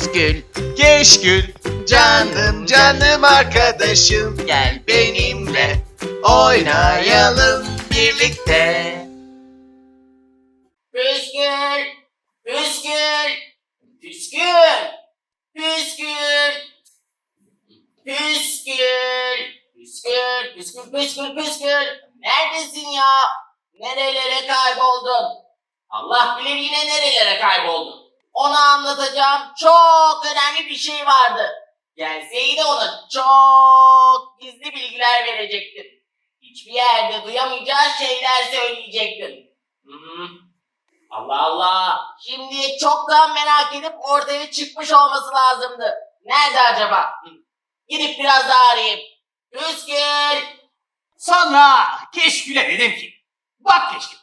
püskül, keşkül, canım canım arkadaşım gel benimle oynayalım birlikte. Püskül, püskül, püskül, püskül, püskül, püskül, püskül, püskül, püskül. Neredesin ya? Nerelere kayboldun? Allah bilir yine nerelere kayboldun. Ona anlatacağım çok önemli bir şey vardı. Gelseydi ona çok gizli bilgiler verecektim. Hiçbir yerde duyamayacağı şeyler söyleyecektim. Allah Allah. Şimdi çoktan merak edip ortaya çıkmış olması lazımdı. Nerede acaba? Gidip biraz daha arayayım. Püskül. Sonra Keşkül'e dedim ki, bak Keşkül,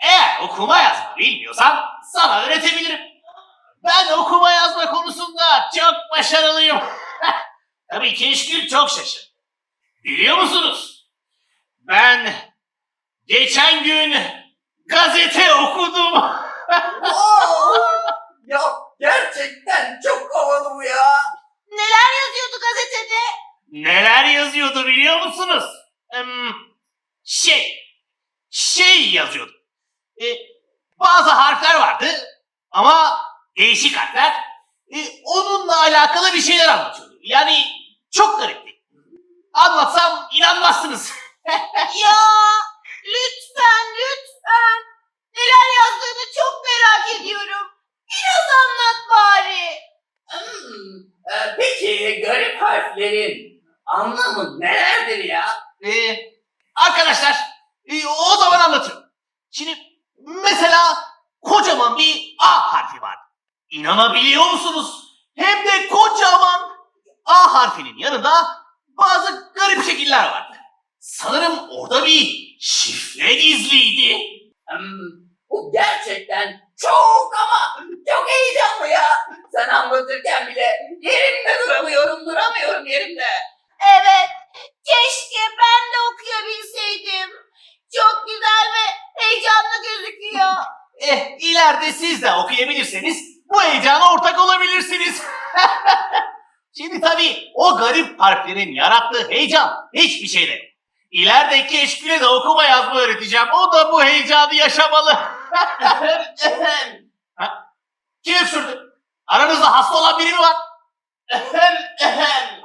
eğer okuma yazma bilmiyorsan sana öğretebilirim. Ben okuma yazma konusunda çok başarılıyım. Tabii Keşkül çok şaşırdı. Biliyor musunuz? Ben geçen gün gazete okudum. ya gerçekten çok havalı bu ya. Neler yazıyordu gazetede? Neler yazıyordu biliyor musunuz? Şey, şey yazıyordu. E, bazı harfler vardı ama değişik harfler. E, onunla alakalı bir şeyler anlatıyordu. Yani çok garipti. Anlatsam inanmazsınız. ya lütfen lütfen. Neler yazdığını çok merak ediyorum. Biraz anlat bari. Hmm, peki garip harflerin anlamı nelerdir ya? E, arkadaşlar, e, o zaman anlatıyorum. Şimdi mesela kocaman bir A harfi var. İnanabiliyor musunuz? Hem de kocaman A harfinin yanında bazı garip şekiller vardı. Sanırım orada bir şifre gizliydi. Hmm, bu gerçekten çok ama çok heyecanlı ya. Sen anlatırken bile yerimde duramıyorum, duramıyorum yerimde. Evet. Keşke ben de okuyabilseydim. Çok güzel ve heyecanlı gözüküyor. Eh, ileride siz de okuyabilirseniz bu heyecana ortak olabilirsiniz. Şimdi tabii o garip harflerin yarattığı heyecan hiçbir şeyde yok. İleride keşküle de okuma yazma öğreteceğim. O da bu heyecanı yaşamalı. Ha? Kim öksürdü? Aranızda hasta olan biri mi var?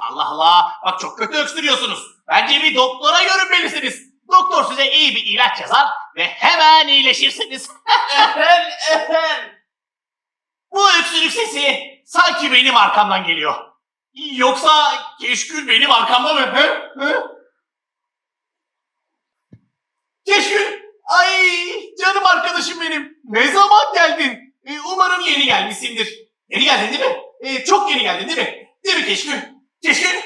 Allah Allah. Bak çok kötü öksürüyorsunuz. Bence bir doktora görünmelisiniz. Doktor size iyi bir ilaç yazar ve hemen iyileşirsiniz. Bu öksürük sesi sanki benim arkamdan geliyor. Yoksa Keşkül benim arkamda mı? Hı? Hı? Keşkül! Ay canım arkadaşım benim. Ne zaman geldin? Ee, umarım yeni gelmişsindir. Yeni geldin değil mi? Ee, çok yeni geldin değil mi? Değil mi Keşkül? Keşkül!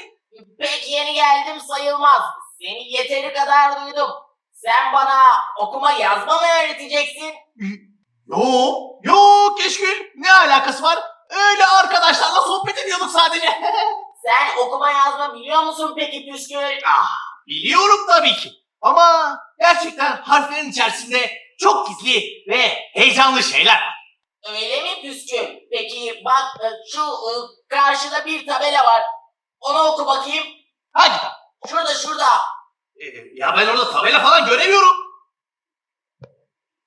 Pek yeni geldim sayılmaz. Seni yeteri kadar duydum. Sen bana okuma yazma mı öğreteceksin? Yo, yo Keşkül. Ne alakası var? Öyle arkadaşlarla sohbet ediyorduk sadece. Sen okuma yazma biliyor musun peki Püskül? ah, biliyorum tabii ki. Ama gerçekten harflerin içerisinde çok gizli ve heyecanlı şeyler var. Öyle mi Püskül? Peki bak şu e, karşıda bir tabela var. Onu oku bakayım. Hadi. Şurada şurada. Ee, ya ben orada tabela falan göremiyorum.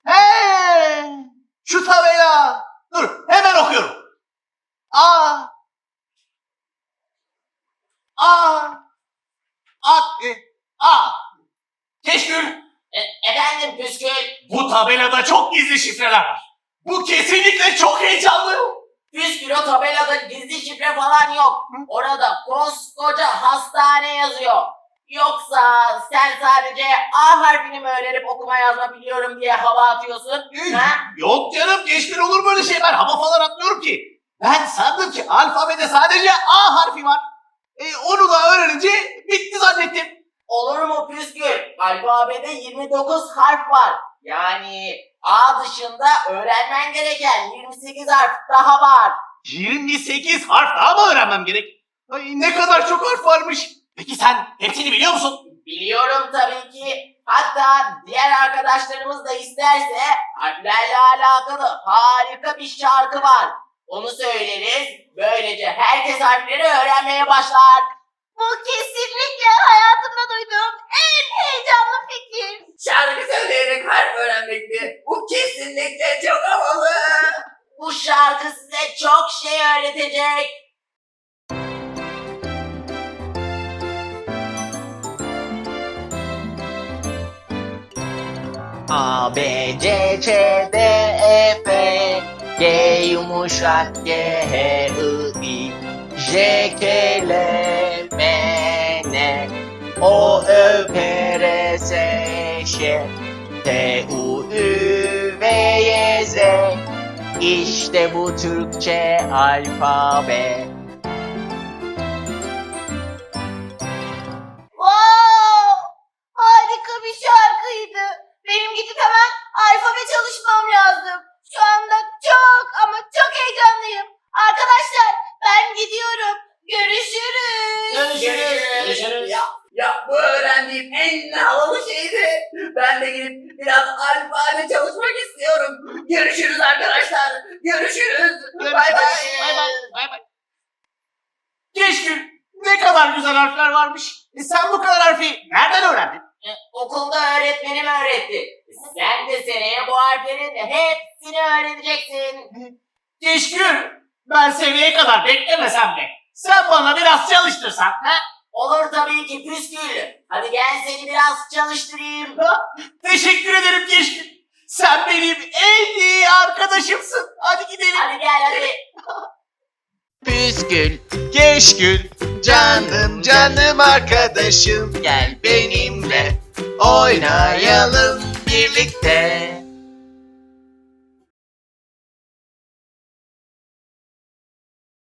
He, şu tabela. Dur, hemen okuyorum. A. A. A. E, A. Keşkül, E, efendim Püskül. bu tabelada çok gizli şifreler var. Bu kesinlikle çok heyecanlı. Püskül o tabelada gizli şifre falan yok. Orada koskoca hastane yazıyor. Yoksa sen sadece A harfini mi öğrenip okuma yazma biliyorum diye hava atıyorsun? Ha? Yok canım Keşkül olur böyle şey. Ben hava falan atmıyorum ki. Ben sandım ki alfabede sadece A harfi var. E, onu da öğrenince bitti zannettim. Olur mu Püskül? Alfabede 29 harf var. Yani A dışında öğrenmen gereken 28 harf daha var. 28 harf daha mı öğrenmem gerek? Ay ne kadar çok harf varmış. Peki sen hepsini biliyor musun? Biliyorum tabii ki. Hatta diğer arkadaşlarımız da isterse harflerle alakalı harika bir şarkı var. Onu söyleriz. Böylece herkes harfleri öğrenmeye başlar. Bu kesinlikle hayatımda duyduğum en heyecanlı fikir. Şarkı söyleyerek harf öğrenmekti. Bu kesinlikle çok havalı. Bu şarkı size çok şey öğretecek. A, B, C, Ç, D, E, F G yumuşak G, H, I, I J, K, L, M, N O, Ö, P, R, S, Ş T, U, Ü, V, Y, Z. İşte bu Türkçe alfabe en havalı şeydi. Ben de gidip biraz alfabe çalışmak istiyorum. Görüşürüz arkadaşlar. Görüşürüz. Bay bay. Bay bay. Bay bay. Keşkül ne kadar güzel harfler varmış. E sen bu kadar harfi nereden öğrendin? E, Okulda öğretmenim öğretti. Sen de seneye bu harflerin hepsini öğreneceksin. Keşkül ben seviyeye kadar beklemesem de sen bana biraz çalıştırsan. Olur tabii ki püskül. Hadi gel seni biraz çalıştırayım. Teşekkür ederim Keşkül. Sen benim en iyi arkadaşımsın. Hadi gidelim. Hadi gel hadi. Püskül, keşkül, canım canım arkadaşım Gel benimle oynayalım birlikte